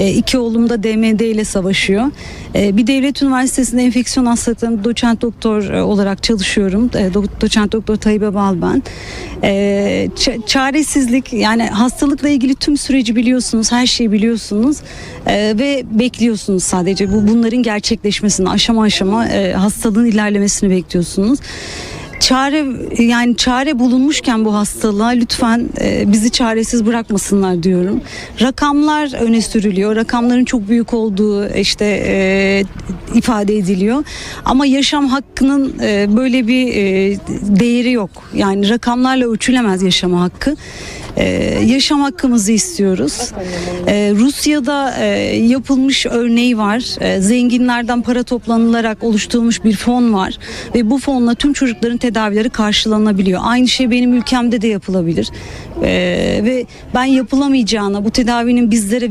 E, iki oğlum da DMD ile savaşıyor. E, bir devlet üniversitesinde enfeksiyon hastalıklarında doçent doktor e, olarak çalışıyorum. E, do- doçent doktor Tayyip Bal ben. E, çaresizlik yani hastalıkla ilgili tüm süreci biliyorsunuz, her şeyi biliyorsunuz E, ve bekliyorsunuz sadece bu bunların gerçekleşmesini aşama aşama hastalığın ilerlemesini bekliyorsunuz. Çare yani çare bulunmuşken bu hastalığa lütfen e, bizi çaresiz bırakmasınlar diyorum. Rakamlar öne sürülüyor. Rakamların çok büyük olduğu işte e, ifade ediliyor. Ama yaşam hakkının e, böyle bir e, değeri yok. Yani rakamlarla ölçülemez yaşam hakkı. E, yaşam hakkımızı istiyoruz. E, Rusya'da e, yapılmış örneği var. E, zenginlerden para toplanılarak oluşturulmuş bir fon var ve bu fonla tüm çocukların tedavileri karşılanabiliyor. Aynı şey benim ülkemde de yapılabilir. E, ve ben yapılamayacağına bu tedavinin bizlere